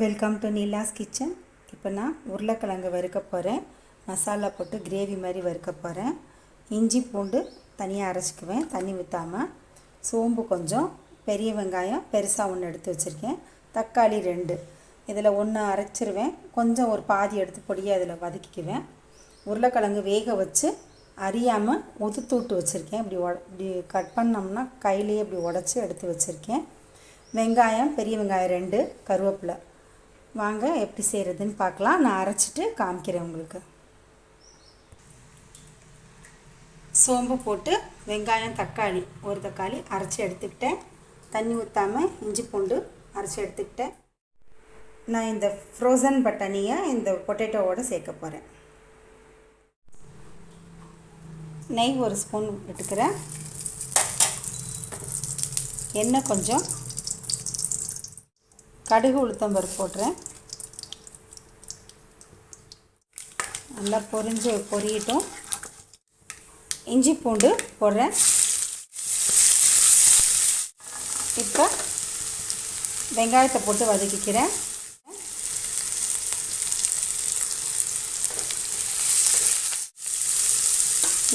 Welcome to Neela's kitchen இப்போ நான் உருளைக்கிழங்கு வறுக்க போகிறேன் மசாலா போட்டு கிரேவி மாதிரி வறுக்க போகிறேன் இஞ்சி பூண்டு தனியாக அரைச்சிக்குவேன். தண்ணி ஊற்றாமல் சோம்பு கொஞ்சம் பெரிய வெங்காயம் பெருசாக ஒன்று எடுத்து வச்சுருக்கேன். தக்காளி ரெண்டு. இதில் ஒன்று அரைச்சிருவேன். கொஞ்சம் ஒரு பாதி எடுத்து பொடியாக இதில் வதக்கிக்குவேன். உருளைக்கிழங்கு வேக வச்சு அறியாமல் உதுத்து விட்டு வச்சுருக்கேன். இப்படி உட இப்படி கட் பண்ணோம்னா கையிலேயே இப்படி உடச்சி எடுத்து வச்சுருக்கேன். வெங்காயம் பெரிய வெங்காயம் ரெண்டு கருவேப்பிலை. வாங்க எப்படி செய்கிறதுன்னு பார்க்கலாம். நான் அரைச்சிட்டு காமிக்கிறேன் உங்களுக்கு. சோம்பு போட்டு வெங்காயம் தக்காளி ஒரு தக்காளி அரைச்சி எடுத்துக்கிட்டேன். தண்ணி ஊற்றாமல் இஞ்சி பூண்டு அரைச்சி எடுத்துக்கிட்டேன். நான் இந்த ஃப்ரோசன் பட்டாணியை இந்த பொட்டேட்டோவோட சேர்க்க போகிறேன் நெய் ஒரு ஸ்பூன் எடுக்கிறேன். எண்ணெய் கொஞ்சம் கடுகு உளுத்தம்பருப்பு போடுறேன் நல்லா பொரிஞ்சு பொரியட்டும். இஞ்சி பூண்டு போடுறேன். இப்போ வெங்காயத்தை போட்டு வதக்கிக்கிறேன்.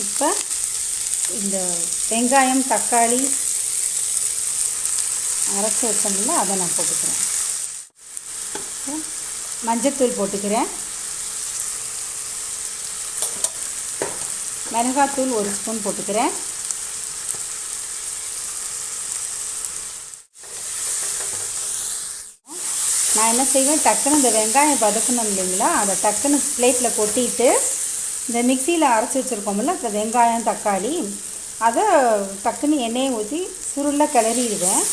இப்போ இந்த வெங்காயம் தக்காளி அரைச்சி வச்சோம்ல அதை நான் போட்டுக்கிறேன். மஞ்சத்தூள் போட்டுக்கிறேன். மிளகாத்தூள் ஒரு ஸ்பூன் போட்டுக்கிறேன். நான் என்ன செய்வேன்? டக்குன்னு இந்த வெங்காயம் வதக்கணும் இல்லைங்களா? அதை டக்குன்னு பிளேட்டில் கொட்டிட்டு இந்த மிக்சியில் அரைச்சி வச்சுருக்கோம்ல இந்த வெங்காயம் தக்காளி அதை டக்குன்னு எண்ணெயை ஊற்றி சுருளில் கிளறிடுவேன்.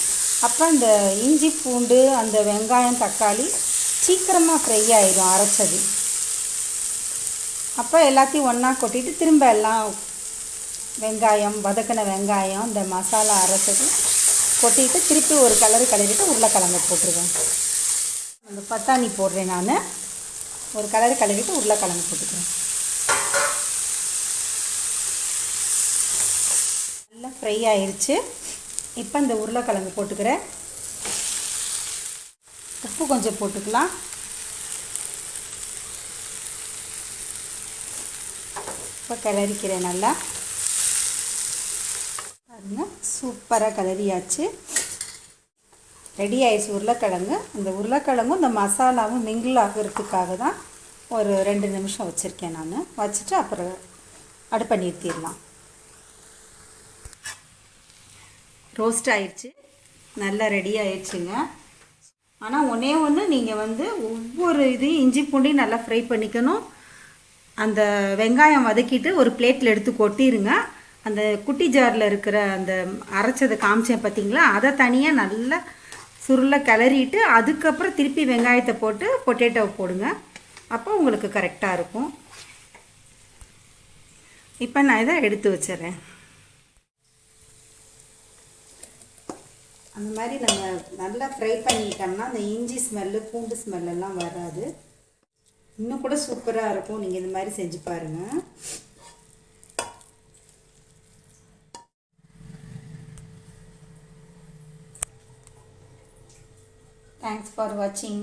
அப்போ இந்த இஞ்சி பூண்டு அந்த வெங்காயம் தக்காளி சீக்கிரமாக ஃப்ரை ஆயிடும் அரைச்சது. அப்போ எல்லாத்தையும் ஒன்றா கொட்டிட்டு திரும்ப எல்லாம் வெங்காயம் வதக்கின வெங்காயம் இந்த மசாலா அரைச்சது கொட்டிட்டு திருப்பி ஒரு கலரு கலரிட்டு உருளைக்கிழங்கு போட்டுருவேன். அந்த பட்டாணி போடுறேன் நான். ஒரு கலரு கலரிட்டு உருளைக்கிழங்கு போட்டுக்கிறேன். நல்லா ஃப்ரை ஆயிடுச்சு இப்போ இந்த உருளைக்கிழங்கு போட்டுக்கிறேன். உப்பு கொஞ்சம் போட்டுக்கலாம். இப்போ கிளறிக்கிறேன் நல்லா. பாருங்க சூப்பராக கிளறியாச்சு. ரெடி ஆயிடுச்சு உருளைக்கிழங்கு. அந்த உருளைக்கிழங்கும் இந்த மசாலாவும் மிங்கிள் ஆகிறதுக்காக தான் ஒரு ரெண்டு நிமிஷம் வச்சுருக்கேன் நான். வச்சுட்டு அப்புறம் அடுப்பை நிறுத்திடலாம். ரோஸ்ட் ஆயிடுச்சு. நல்லா ரெடி ஆயிடுச்சுங்க. ஆனால் ஒன்றே ஒன்று நீங்கள் வந்து ஒவ்வொரு இதையும் இஞ்சி பூண்டையும் நல்லா ஃப்ரை பண்ணிக்கணும். அந்த வெங்காயம் வதக்கிட்டு ஒரு பிளேட்டில் எடுத்து கொட்டிடுங்க அந்த குட்டி ஜாரில் இருக்கிற அந்த அரைச்சதை காமிச்சேன் பார்த்தீங்களா அதை தனியாக நல்லா சுருளை கிளறிட்டு அதுக்கப்புறம் திருப்பி வெங்காயத்தை போட்டு பொட்டேட்டோவை போடுங்க. அப்போ உங்களுக்கு கரெக்டாக இருக்கும். இப்போ நான் இதை எடுத்து வச்சிடுறேன். அந்த மாதிரி நம்ம நல்லா ஃப்ரை பண்ணிட்டோம்னா அந்த இஞ்சி ஸ்மெல்லு பூண்டு ஸ்மெல்லெல்லாம் வராது. இன்னும் கூட சூப்பராக இருக்கும். நீங்கள் இந்த மாதிரி செஞ்சு பாருங்கள் தேங்க்ஸ் ஃபார் வாட்சிங்